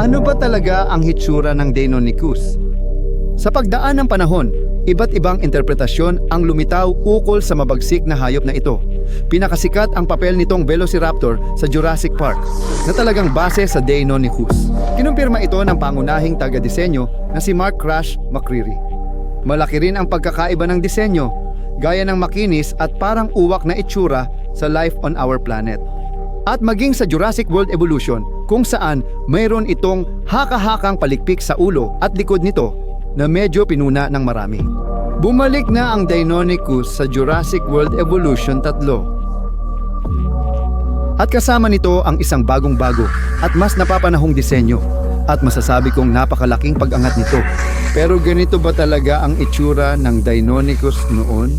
Ano ba talaga ang hitsura ng Deinonychus? Sa pagdaan ng panahon, iba't ibang interpretasyon ang lumitaw ukol sa mabagsik na hayop na ito. Pinakasikat ang papel nitong Velociraptor sa Jurassic Park na talagang base sa Deinonychus. Kinumpirma ito ng pangunahing taga-disenyo na si Mark Crash McCreary. Malaki rin ang pagkakaiba ng disenyo, gaya ng makinis at parang uwak na itsura sa life on our planet. At maging sa Jurassic World Evolution kung saan mayroon itong haka-hakang palikpik sa ulo at likod nito na medyo pinuna ng marami. Bumalik na ang Deinonychus sa Jurassic World Evolution 3. At kasama nito ang isang bagong-bago at mas napapanahong disenyo at masasabi kong napakalaking pag-angat nito. Pero ganito ba talaga ang itsura ng Deinonychus noon?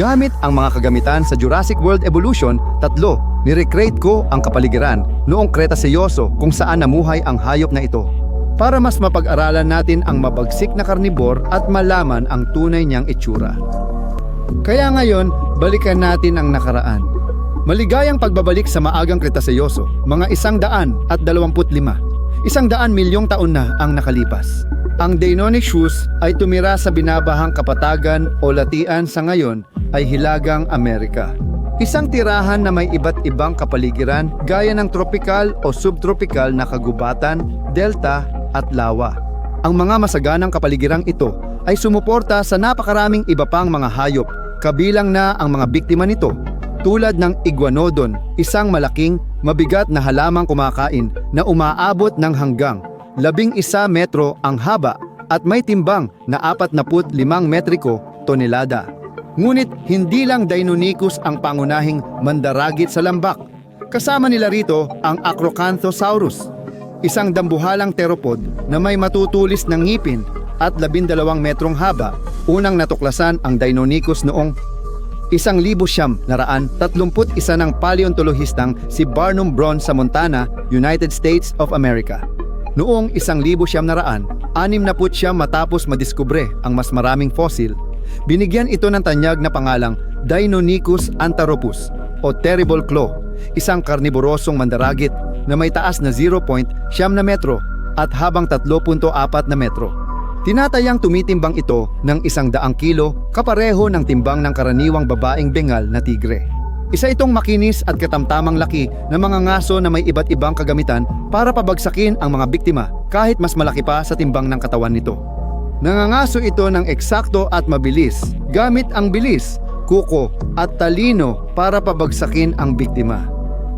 Gamit ang mga kagamitan sa Jurassic World Evolution, tatlo, nirecreate ko ang kapaligiran noong Cretaceoso kung saan namuhay ang hayop na ito. Para mas mapag-aralan natin ang mabagsik na karnibor at malaman ang tunay niyang itsura. Kaya ngayon, balikan natin ang nakaraan. Maligayang pagbabalik sa maagang Cretaceoso, mga isang daan at dalawamput lima. Isang daan milyong taon na ang nakalipas. Ang Deinonychus ay tumira sa binabahang kapatagan o latian sa ngayon ay Hilagang Amerika. Isang tirahan na may iba't ibang kapaligiran gaya ng tropical o subtropical na kagubatan, delta at lawa. Ang mga masaganang kapaligirang ito ay sumuporta sa napakaraming iba pang mga hayop, kabilang na ang mga biktima nito tulad ng iguanodon, isang malaking, mabigat na halamang kumakain na umaabot ng hanggang labing isa metro ang haba at may timbang na 45 metriko tonelada. Ngunit hindi lang Deinonychus ang pangunahing mandaragit sa lambak. Kasama nila rito ang Acrocanthosaurus, isang dambuhalang teropod na may matutulis ng ngipin at 12 metrong haba. Unang natuklasan ang Deinonychus noong isang libo siyam naraan tatlumput isa ng paleontologistang si Barnum Braun sa Montana, United States of America. Noong isang libo siyam naraan, anim na put siyam matapos madiskubre ang mas maraming fossil, binigyan ito ng tanyag na pangalang Deinonychus antaropus o Terrible Claw, isang karniborosong mandaragit na may taas na 0.7 na metro at habang 3.4 na metro. Tinatayang tumitimbang ito ng isang daang kilo kapareho ng timbang ng karaniwang babaeng bengal na tigre. Isa itong makinis at katamtamang laki ng mga ngaso na may iba't ibang kagamitan para pabagsakin ang mga biktima kahit mas malaki pa sa timbang ng katawan nito. Nangangaso ito ng eksakto at mabilis gamit ang bilis, kuko at talino para pabagsakin ang biktima.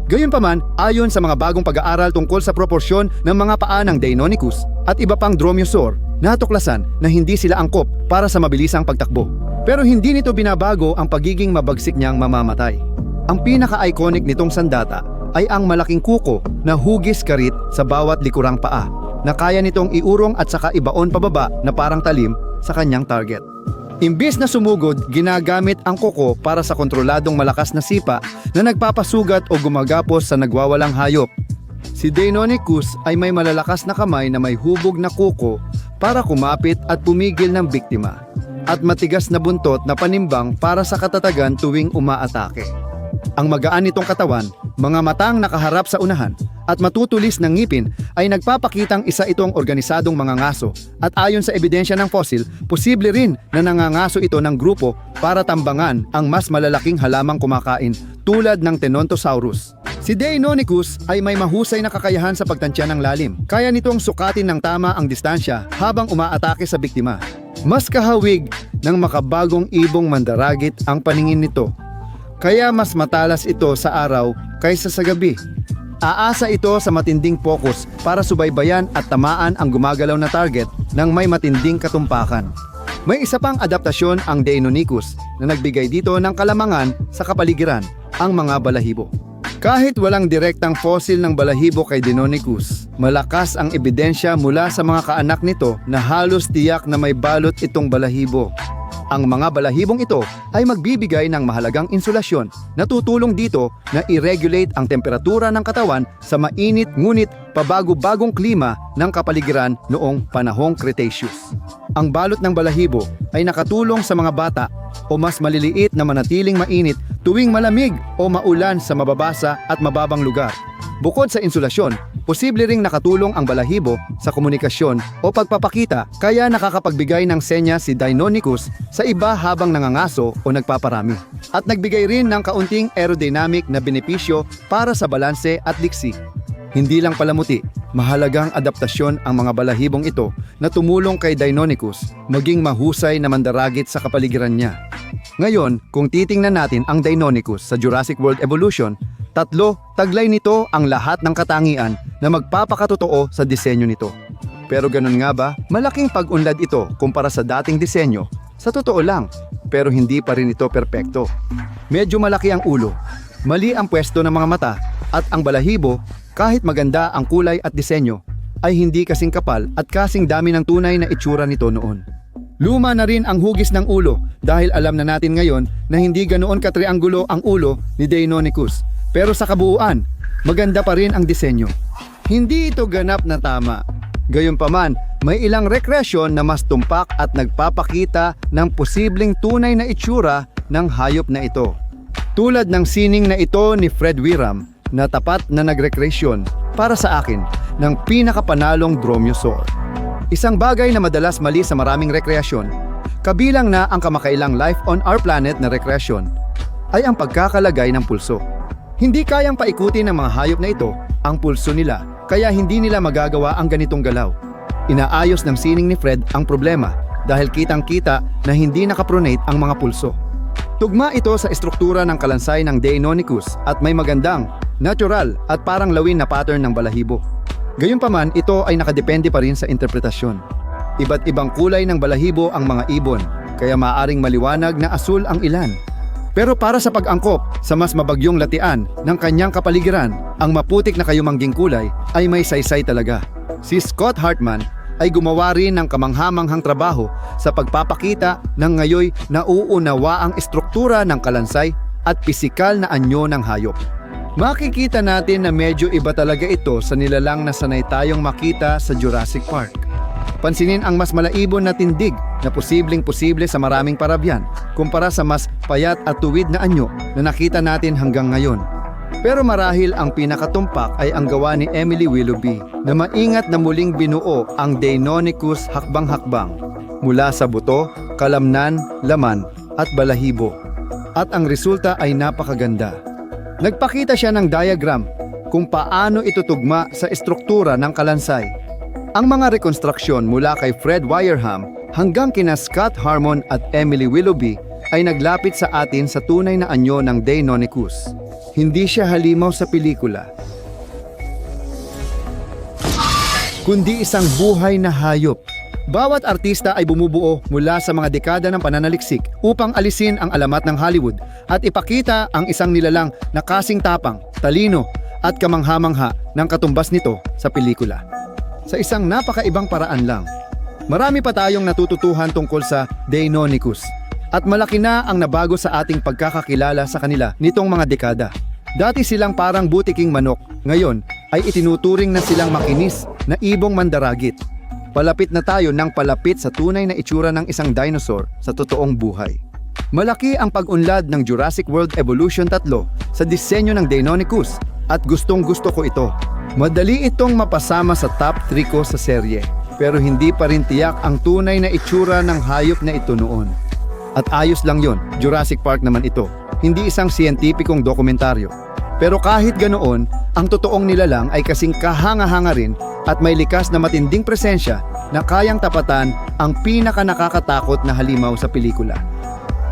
Gayunpaman, ayon sa mga bagong pag-aaral tungkol sa proporsyon ng mga paa ng Deinonychus at iba pang dromaeosaur, natuklasan na hindi sila angkop para sa mabilisang pagtakbo. Pero hindi nito binabago ang pagiging mabagsik niyang mamamatay. Ang pinaka-iconic nitong sandata ay ang malaking kuko na hugis karit sa bawat likurang paa na kaya nitong iurong at saka ibaon pababa na parang talim sa kanyang target. Imbis na sumugod, ginagamit ang kuko para sa kontroladong malakas na sipa na nagpapasugat o gumagapos sa nagwawalang hayop. Si Deinonychus ay may malalakas na kamay na may hubog na kuko para kumapit at pumigil ng biktima at matigas na buntot na panimbang para sa katatagan tuwing umaatake. Ang magaan nitong katawan, mga matang nakaharap sa unahan at matutulis ng ngipin ay nagpapakitang isa itong organisadong mga ngaso at ayon sa ebidensya ng fossil, posible rin na nangangaso ito ng grupo para tambangan ang mas malalaking halamang kumakain tulad ng Tenontosaurus. Si Deinonychus ay may mahusay na kakayahan sa pagtansya ng lalim. Kaya nitong sukatin ng tama ang distansya habang umaatake sa biktima. Mas kahawig ng makabagong ibong mandaragit ang paningin nito kaya mas matalas ito sa araw kaysa sa gabi. Aasa ito sa matinding focus para subaybayan at tamaan ang gumagalaw na target ng may matinding katumpakan. May isa pang adaptasyon ang Deinonychus na nagbigay dito ng kalamangan sa kapaligiran, ang mga balahibo. Kahit walang direktang fossil ng balahibo kay Deinonychus, malakas ang ebidensya mula sa mga kaanak nito na halos tiyak na may balot itong balahibo. Ang mga balahibong ito ay magbibigay ng mahalagang insulasyon na tutulong dito na i-regulate ang temperatura ng katawan sa mainit ngunit pabago-bagong klima ng kapaligiran noong panahong Cretaceous. Ang balot ng balahibo ay nakatulong sa mga bata o mas maliliit na manatiling mainit tuwing malamig o maulan sa mababasa at mababang lugar. Bukod sa insulasyon, posible ring nakatulong ang balahibo sa komunikasyon o pagpapakita kaya nakakapagbigay ng senya si Deinonychus sa iba habang nangangaso o nagpaparami. At nagbigay rin ng kaunting aerodynamic na benepisyo para sa balanse at liksi. Hindi lang palamuti, mahalagang adaptasyon ang mga balahibong ito na tumulong kay Deinonychus maging mahusay na mandaragit sa kapaligiran niya. Ngayon, kung titingnan natin ang Deinonychus sa Jurassic World Evolution, tatlo, taglay nito ang lahat ng katangian na magpapakatotoo sa disenyo nito. Pero ganun nga ba, malaking pag-unlad ito kumpara sa dating disenyo. Sa totoo lang, pero hindi pa rin ito perpekto. Medyo malaki ang ulo, mali ang pwesto ng mga mata, at ang balahibo, kahit maganda ang kulay at disenyo, ay hindi kasing kapal at kasing dami ng tunay na itsura nito noon. Luma na rin ang hugis ng ulo dahil alam na natin ngayon na hindi ganoon katrianggulo ang ulo ni Deinonychus. Pero sa kabuuan, maganda pa rin ang disenyo. Hindi ito ganap na tama. Gayunpaman, may ilang rekreasyon na mas tumpak at nagpapakita ng posibleng tunay na itsura ng hayop na ito. Tulad ng sining na ito ni Fred Wiram na tapat na nagrekreasyon para sa akin ng pinakapanalong dromaeosaur. Isang bagay na madalas mali sa maraming rekreasyon, kabilang na ang kamakailang life on our planet na rekreasyon, ay ang pagkakalagay ng pulso. Hindi kayang paikutin ng mga hayop na ito ang pulso nila, kaya hindi nila magagawa ang ganitong galaw. Inaayos ng sining ni Fred ang problema dahil kitang-kita na hindi nakapronate ang mga pulso. Tugma ito sa estruktura ng kalansay ng Deinonychus at may magandang, natural at parang lawin na pattern ng balahibo. Gayunpaman, ito ay nakadepende pa rin sa interpretasyon. Iba't ibang kulay ng balahibo ang mga ibon, kaya maaring maliwanag na asul ang ilan. Pero para sa pag-angkop sa mas mabagyong latian ng kanyang kapaligiran, ang maputik na kayumangging kulay ay may saysay talaga. Si Scott Hartman ay gumawa rin ng kamanghamanghang trabaho sa pagpapakita ng ngayoy nauunawa ang estruktura ng kalansay at pisikal na anyo ng hayop. Makikita natin na medyo iba talaga ito sa nilalang na sanay tayong makita sa Jurassic Park. Pansinin ang mas malaibon na tindig na posibleng posible sa maraming parabyan kumpara sa mas payat at tuwid na anyo na nakita natin hanggang ngayon. Pero marahil ang pinakatumpak ay ang gawa ni Emily Willoughby na maingat na muling binuo ang Deinonychus hakbang-hakbang mula sa buto, kalamnan, laman at balahibo. At ang resulta ay napakaganda. Nagpakita siya ng diagram kung paano ito tugma sa estruktura ng kalansay. Ang mga rekonstruksyon mula kay Fred Wireham hanggang kina Scott Harmon at Emily Willoughby ay naglapit sa atin sa tunay na anyo ng Deinonychus. Hindi siya halimaw sa pelikula, kundi isang buhay na hayop. Bawat artista ay bumubuo mula sa mga dekada ng pananaliksik upang alisin ang alamat ng Hollywood at ipakita ang isang nilalang na kasing tapang, talino at kamangha-mangha ng katumbas nito sa pelikula. Sa isang napakaibang paraan lang. Marami pa tayong natututuhan tungkol sa Deinonychus at malaki na ang nabago sa ating pagkakakilala sa kanila nitong mga dekada. Dati silang parang butiking manok, ngayon ay itinuturing na silang makinis na ibong mandaragit. Palapit na tayo ng palapit sa tunay na itsura ng isang dinosaur sa totoong buhay. Malaki ang pag-unlad ng Jurassic World Evolution 3 sa disenyo ng Deinonychus at gustong gusto ko ito. Madali itong mapasama sa top 3 ko sa serye pero hindi pa rin tiyak ang tunay na itsura ng hayop na ito noon. At ayos lang yon, Jurassic Park naman ito. Hindi isang siyentipikong dokumentaryo. Pero kahit ganoon, ang totoong nilalang ay kasing kahanga-hanga rin at may likas na matinding presensya na kayang tapatan ang pinaka nakakatakot na halimaw sa pelikula.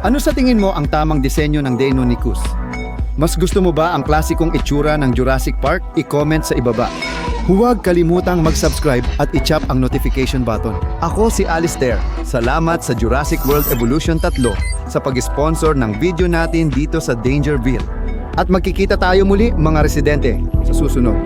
Ano sa tingin mo ang tamang disenyo ng Deinonychus? Mas gusto mo ba ang klasikong itsura ng Jurassic Park? I-comment sa ibaba. Huwag kalimutang mag-subscribe at i-chop ang notification button. Ako si Alistair. Salamat sa Jurassic World Evolution 3 sa pag-sponsor ng video natin dito sa Dangerville. At magkikita tayo muli mga residente sa susunod.